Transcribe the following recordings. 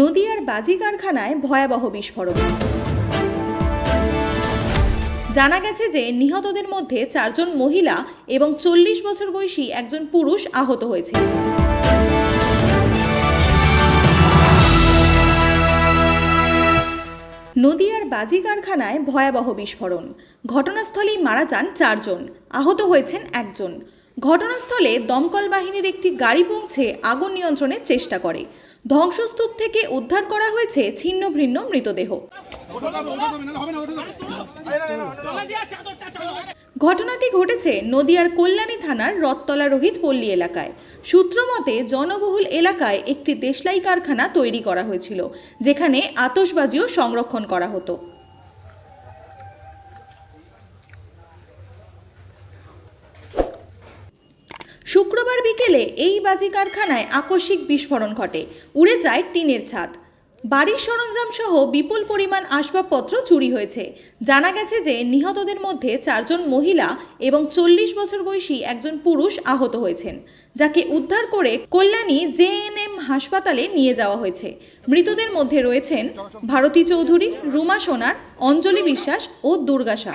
নদিয়ার বাজি কারখানায় ভয়াবহ বিস্ফোরণ। জানা গেছে যে নিহতদের মধ্যে চারজন মহিলা এবং চল্লিশ বছর বয়সী একজন পুরুষ আহত হয়েছে। নদিয়ার বাজি কারখানায় ভয়াবহ বিস্ফোরণ। ঘটনাস্থলেই মারা যান চারজন, আহত হয়েছেন একজন। ঘটনাস্থলে দমকল বাহিনীর একটি গাড়ি পৌঁছে আগুন নিয়ন্ত্রণের চেষ্টা করে। ধ্বংসস্তূপ থেকে উদ্ধার করা হয়েছে ছিন্ন ভিন্ন মৃতদেহ। ঘটনাটি ঘটেছে নদিয়ার কল্যাণী থানার রথতলা রোহিত পল্লী এলাকায়। সূত্রমতে, জনবহুল এলাকায় একটি দেশলাই কারখানা তৈরি করা হয়েছিল, যেখানে আতসবাজিও সংরক্ষণ করা হতো। বিকেলে এই বাজি কারখানায় আকস্মিক বিস্ফোরণ ঘটে। উড়ে যায় টিনের ছাদ। বাড়ির সরঞ্জাম সহ বিপুল পরিমাণ আসবাবপত্র চুরি হয়েছে। জানা গেছে যে নিহতদের মধ্যে চারজন মহিলা এবং চল্লিশ বছর বয়সী একজন পুরুষ আহত হয়েছেন যাকে উদ্ধার করে কল্যাণী জেএনএম হাসপাতালে নিয়ে যাওয়া হয়েছে। মৃতদের মধ্যে রয়েছেন ভারতী চৌধুরী রুমা সোনার অঞ্জলি বিশ্বাস ও দুর্গা শাহ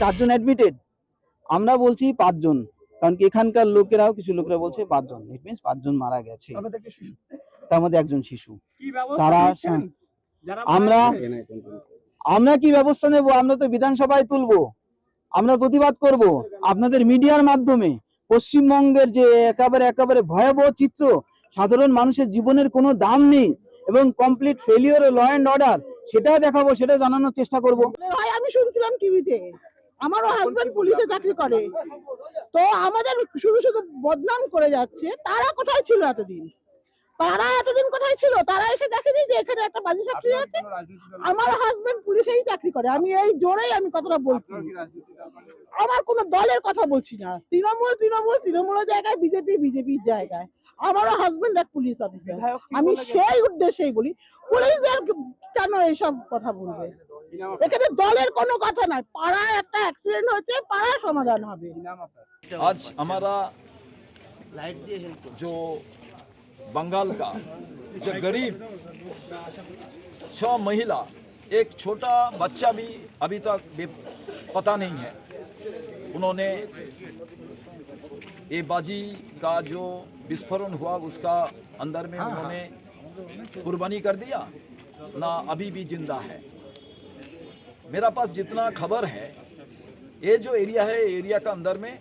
চারজন অ্যাডমিটেড আমরা বলছি পাঁচজন কারণ কি এখানকার লোকেরাও কিছু লোকেরা বলছে পাঁচজন। ইট মিনস পাঁচজন মারা গেছে। তার মধ্যে একজন শিশু। তারা আমরা আমরা কি ব্যবস্থা নেব? আমরা তো বিধানসভায় তুলবো। আমরা প্রতিবাদ করব। আপনাদের মিডিয়ার মাধ্যমে পশ্চিমবঙ্গের যে একেবারে একেবারে ভয়াবহ চিত্র সাধারণ মানুষের জীবনের কোনো দাম নেই এবং complete failure law and order সেটা দেখাবো সেটা জানানোর চেষ্টা করব। হয় আমি শুনছিলাম টিভিতে আমারও হাজবেন্ড পুলিশে চাকরি করে। তো আমাদের শুধু শুধু বদনাম করে যাচ্ছে তারা কোথায় ছিল এতদিন? তারা এতদিন কোথায় ছিল? তারা এসে দেখেনি যে এখানে একটা বাজি ফ্যাক্টরি আছে? আমার হাজবেন্ড পুলিশেই চাকরি করে। আমি এই জোরেই আমি কথাটা বলছি। আমার কোনো দলের কথা বলছি না। তৃণমূল তৃণমূল তৃণমূলের জায়গায় বিজেপি বিজেপির জায়গায়। আমারও হাজবেন্ড এক পুলিশ অফিসার আমি সেই উদ্দেশ্যেই বলি পুলিশদের কেন এইসব কথা বলবে? এখানে দলের কোনো কথা নাই পাড়ায় একটা অ্যাক্সিডেন্ট হচ্ছে পাড়ায় সমাধান হবে आज हमारा जो बंगाल का जो गरीब छह महिला एक छोटा बच्चा भी अभी तक बे- पता नहीं है उन्होंने ये बाजी का जो विस्फोरण हुआ उसका अंदर में उन्होंने कुर्बानी कर दिया ना अभी भी जिंदा है मेरा पास जितना खबर है ये जो एरिया है एरिया का अंदर में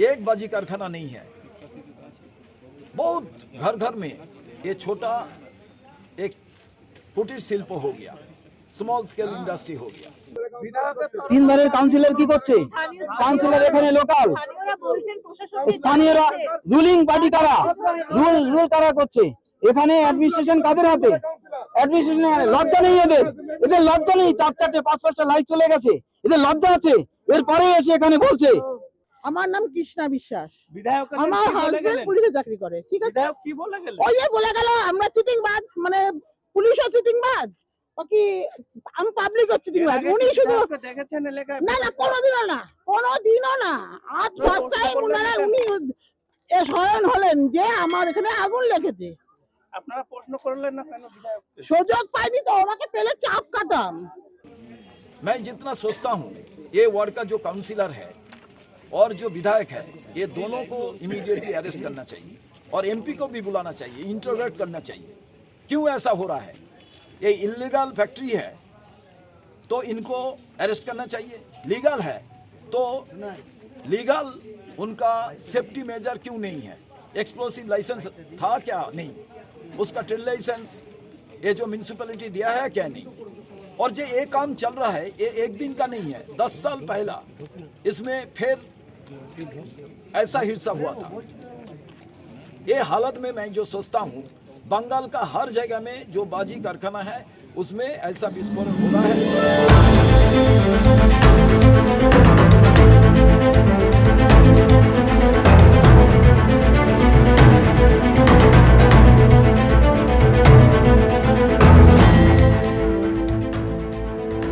एक बाजी कारखाना नहीं है बहुत घर घर में ये छोटा एक कुटीर शिल्प हो गया स्मॉल स्केल इंडस्ट्री हो गया তিনবারের কাউন্সিলর কি করছে কাউন্সিলর এখানে লোকাল স্থানীয়রা রুলিং পার্টি কারা রুল রুল কারা করছে এখানে অ্যাডমিনিস্ট্রেশন কাদের হাতে অ্যাডমিনিস্ট্রেশন লজ্জা নেই এদের এদের লজ্জা নেই চার চারটে পাঁচ পাঁচটা লাইট চলে গেছে। এদের লজ্জা আছে। এরপরে এসে এখানে বলছে। আমার নাম কৃষ্ণা বিশ্বাস। আমার হাজবেন্ড পুলিশে চাকরি করে ঠিক আছে? ওই যে বলে গেল আমরা চিটিং বাজ মানে পুলিশও চিটিং বাজ বাকি আমি পাবলিকও চিটিং বাজ উনি শুধু না না কোনোদিনও না কোনোদিনও না। আজ ফার্স্ট টাইম উনারা উনি এ স্মরণ হলেন যে আমার এখানে আগুন লেগেছে। আপনারা প্রশ্ন করলেন না কেন বিধায়ক সুযোগ পাইনি তো ওনাকে পেলে চাপ কাতাম मैं जितना सोचता हूँ ये वार्ड का जो काउंसिलर है और जो विधायक है ये दोनों को इमीडिएटली अरेस्ट करना चाहिए और एमपी को भी बुलाना चाहिए इंटरोगेट करना चाहिए क्यों ऐसा हो रहा है ये इलीगल फैक्ट्री है तो इनको अरेस्ट करना चाहिए लीगल है तो लीगल उनका सेफ्टी मेजर क्यों नहीं है एक्सप्लोसिव लाइसेंस था क्या नहीं उसका ट्रिल लाइसेंस, ये जो म्यूनसिपलिटी दिया है क्या नहीं? और जो ये काम चल रहा है, ये एक दिन का नहीं है, दस साल पहला, इसमें फिर ऐसा हिस्सा हुआ था। ये हालत में मैं जो सोचता हूँ, बंगाल का हर जगह में जो बाजी कारखाना है, उसमें ऐसा विस्फोरण हो रहा है।